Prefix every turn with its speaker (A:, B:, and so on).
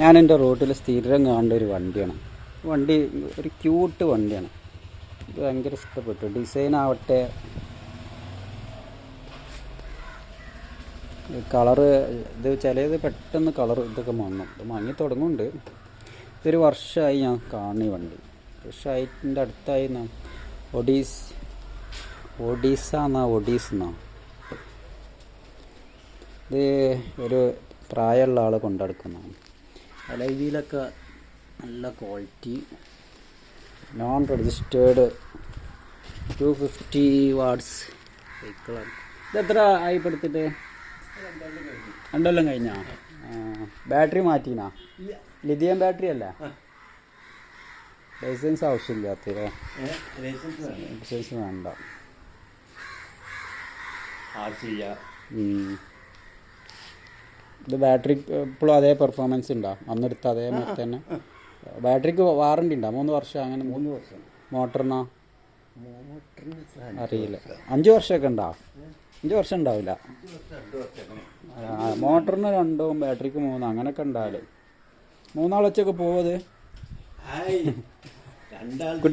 A: ഞാൻ എന്റെ റോട്ടിൽ സ്ഥിരം കാണേണ്ട ഒരു വണ്ടിയാണ്. വണ്ടി ഒരു ക്യൂട്ട് വണ്ടിയാണ്. ഇത് ഭയങ്കര ഇഷ്ടപ്പെട്ടു. ഡിസൈൻ ആവട്ടെ. കളറ് ഇത് ചിലത് പെട്ടെന്ന് കളർ ഇതൊക്കെ മങ്ങും. മങ്ങി തുടങ്ങുന്നുണ്ട്. ഇതൊരു വർഷമായി ഞാൻ കാണുന്ന ഈ വണ്ടി. വർഷമായിട്ടിന്റെ അടുത്തായി ഒഡീസ് ഒഡീസ എന്നാ ഒഡീസ് എന്നാ. ഇത് ഒരു പ്രായമുള്ള ആൾ കൊണ്ടെടുക്കുന്നതാണ്. അലവിയിലൊക്കെ നല്ല quality non registered two fifty watts സൈക്കിളാണ് ഇതെത്ര ആയി പെടുത്തിട്ട്? രണ്ടെല്ലാം കഴിഞ്ഞാ? ബാറ്ററി മാറ്റിനാ? ലിഥിയം ബാറ്ററി അല്ല? ലൈസൻസ് ആവശ്യമില്ലാത്തല്ലേ ലൈസൻസ് വേണ്ട. ഇത് ബാറ്ററി ഇപ്പോഴും അതേ പെർഫോമൻസ് ഉണ്ടാവും അന്നെടുത്ത അതേ മറ്റേ തന്നെ. ബാറ്ററിക്ക് വാറണ്ടി ഉണ്ടോ മൂന്ന് വർഷം അങ്ങനെ മൂന്ന് വർഷം. മോട്ടറിനോ അറിയില്ല. അഞ്ച് വർഷമൊക്കെ ഉണ്ടാവും അഞ്ച് വർഷം ഉണ്ടാവില്ല മോട്ടറിന് രണ്ടും ബാറ്ററിക്ക് മൂന്നും അങ്ങനെയൊക്കെ ഉണ്ടാവില്ലേ മൂന്നാളൊച്ചൊക്കെ പോവത്
B: രണ്ടാൾ